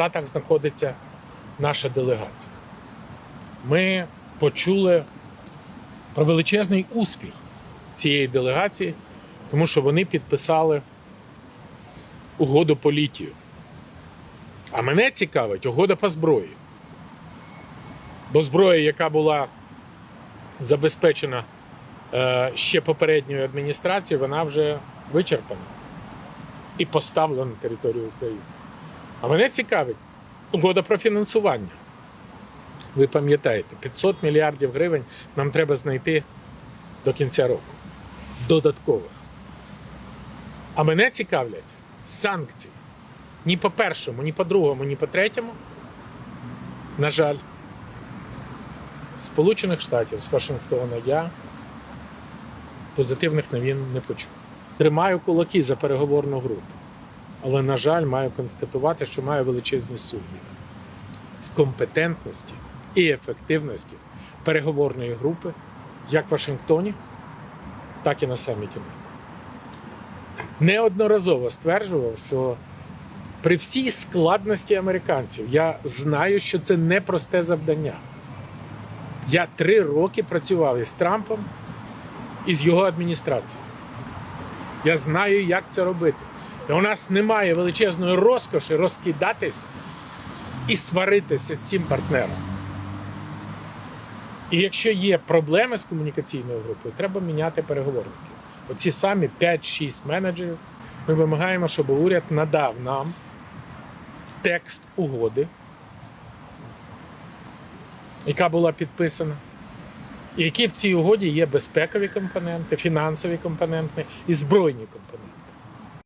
Штатах знаходиться наша делегація. Ми почули про величезний успіх цієї делегації, тому що вони підписали угоду по літію. А мене цікавить угода по зброї. Бо зброя, яка була забезпечена е, ще попередньою адміністрацією, вона вже вичерпана і поставлена на територію України. А мене цікавить угода про фінансування. Ви пам'ятаєте, 500 мільярдів гривень нам треба знайти до кінця року. Додаткових. А мене цікавлять санкції. Ні по першому, ні по другому, ні по третьому. На жаль, Сполучених Штатів з Вашингтона я позитивних новин не почув. Тримаю кулаки за переговорну групу. Але, на жаль, маю констатувати, що маю величезні сумніви в компетентності і ефективності переговорної групи як в Вашингтоні, так і на саміті НАТО. Неодноразово стверджував, що при всій складності американців я знаю, що це непросте завдання. Я три роки працював із Трампом і з його адміністрацією. Я знаю, як це робити. У нас немає величезної розкоші розкидатись і сваритися з цим партнером. І якщо є проблеми з комунікаційною групою, треба міняти переговорники. Оці самі 5-6 менеджерів. Ми вимагаємо, щоб уряд надав нам текст угоди, яка була підписана, і які в цій угоді є безпекові компоненти, фінансові компоненти і збройні компоненти.